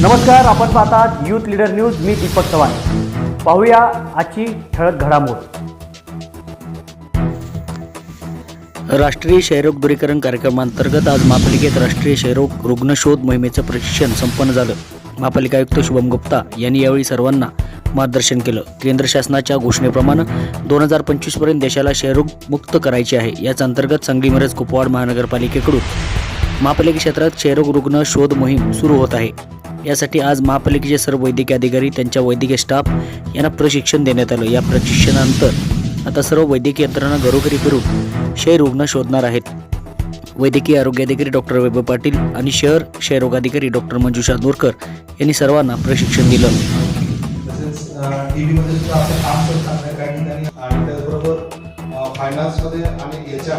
नमस्कार आपण पाहतात यूथ लीडर न्यूज मी दीपक चव्हाण. पाहूया आजची ठळक घडामोड. राष्ट्रीय क्षयरोग दूरीकरण कार्यक्रमांतर्गत आज महापालिकेत राष्ट्रीय क्षयरोग रुग्ण शोध मोहिमेचं प्रशिक्षण संपन्न झालं. महापालिका आयुक्त शुभम गुप्ता यांनी यावेळी सर्वांना मार्गदर्शन केलं. केंद्र शासनाच्या घोषणेप्रमाणे दोन हजार पंचवीसपर्यंत देशाला क्षयरोग मुक्त करायचे आहे. याच अंतर्गत सांगली मिरज कुपवाड महानगरपालिकेकडून महापालिका क्षेत्रात क्षयरोग रुग्ण शोध मोहीम सुरू होत आहे. यासाठी आज महापालिकेचे सर्व वैद्यकीय अधिकारी त्यांच्या वैद्यकीय स्टाफ यांना प्रशिक्षण देण्यात आलं. या प्रशिक्षणानंतर आता सर्व वैद्यकीय यंत्रणा घरोघरी फिरून क्षय रुग्ण शोधणार आहेत. वैद्यकीय आरोग्य अधिकारी डॉक्टर वैभव पाटील आणि शहर क्षयरोग अधिकारी डॉक्टर मंजुषा दोरकर यांनी सर्वांना प्रशिक्षण दिलं. फायनान्समध्ये आणि याच्या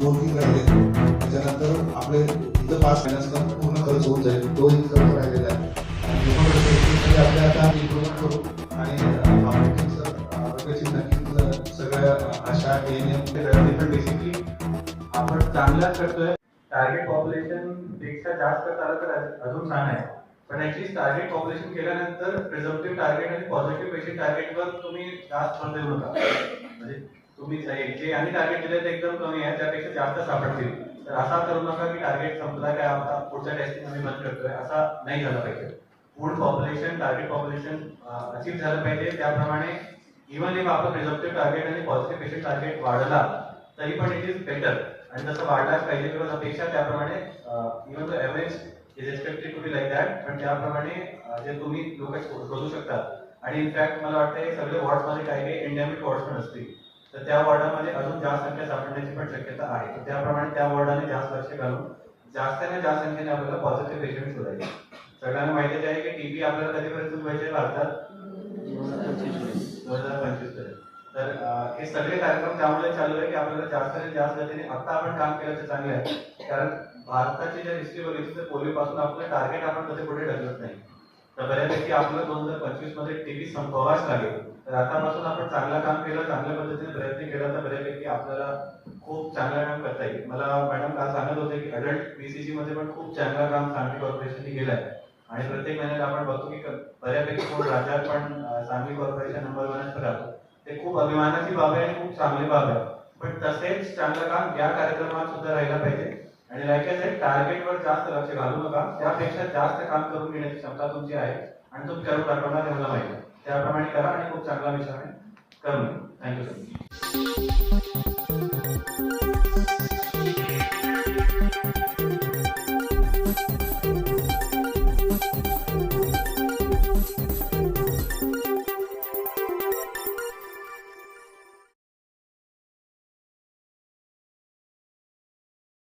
दोन्ही त्याच्यानंतर आपले इथं पाच पूर्ण खर्च होऊन जाईल. तो technically आपल्या आता इम्प्रुव्हमेंट करू आणि आपण आरोग्याची नक्कीच सगळ्या आशा एन पण बेसिकली आपण चांगलाच करतोय. टार्गेट पॉप्युलेशनपेक्षा जास्त झालं तर अजून छान आहे. पण ऍक्च्युली टार्गेट पॉप्युलेशन केल्यानंतर प्रिझर्वेटिव्ह टार्गेट आणि पॉझिटिव्ह पेशंट टार्गेटवर तुम्ही जास्त भर देऊ नका. म्हणजे तुम्ही जे जे आणि टार्गेट दिले ते एकदम कमी आहे त्यापेक्षा जास्त सापडतील. तर असा करू नका की टार्गेट संपला काय आता पुढच्या टेस्टिंग आम्ही बंद करतोय. असा नाही झाला पाहिजे. Food population target population achieve झालं पाहिजे. त्याप्रमाणे इव्हन इफ आपण रिझप्टिव्ह टार्गेट आणि पॉझिटिव्ह पेशंट टार्गेट वाढला तरी पण इट इज बेटर आणि तसं वाढलाच पाहिजे किंवा अपेक्षा त्याप्रमाणे even the average is expected to be like that पण त्याप्रमाणे जे तुम्ही लोक शोधू शकता. आणि इनफॅक्ट मला वाटतं हे सगळे वॉर्ड्समध्ये काही काही एंडेमिक वॉर्ड्स पण असतील. तर त्या वॉर्डामध्ये अजून जास्त संख्या सापडण्याची पण शक्यता आहे. तर त्याप्रमाणे त्या वॉर्डाने जास्त लक्ष घालून जास्तीने जास्त संख्येने आपल्याला पॉझिटिव्ह पेशंट शोधायचे. सगळ्यांना माहितीच आहे की टीबी आपल्याला कधीपर्यंत व्हायचे भारतात दोन हजार पंचवीसपर्यंत. तर हे सगळे कार्यक्रम त्यामुळे चालू आहे की आपल्याला जास्त आणि जास्त गतीने आता आपण काम केलं तर चांगले आहे. कारण भारताची ज्या हिस्ट्री बघितली तर पोलिओ पासून आपलं टार्गेट आपण कधी पुढे ढकलत नाही. तर बऱ्यापैकी आपलं दोन हजार पंचवीसमध्ये टीव्ही संपवाच लागेल. तर आतापासून आपण चांगलं काम केलं चांगल्या पद्धतीने प्रयत्न केला तर बऱ्यापैकी आपल्याला खूप चांगलं काम करता येईल. मला मॅडम काल सांगत होते की अडल्ट बीसीसी मध्ये पण खूप चांगलं काम सांगली कॉर्पोरेशनने केलं आहे आणि प्रत्येक महिन्यात आपण बघतो की बऱ्यापैकी कोण राज्यात पण सांगली कॉर्पोरेशन नंबर वनच राहतो. ते खूप अभिमानाची बाब आहे आणि खूप चांगली बाब आहे. पण तसेच चांगलं काम या कार्यक्रमात सुद्धा राहिलं पाहिजे. आणि लाईक आहे टार्गेटवर जास्त लक्ष घालू नका. त्यापेक्षा जास्त काम करून घेण्याची क्षमता तुमची आहे आणि तुम्ही करून दाखवणार ठेवला पाहिजे. त्याप्रमाणे करा आणि खूप चांगला विचार आहे करून थँक्यू सर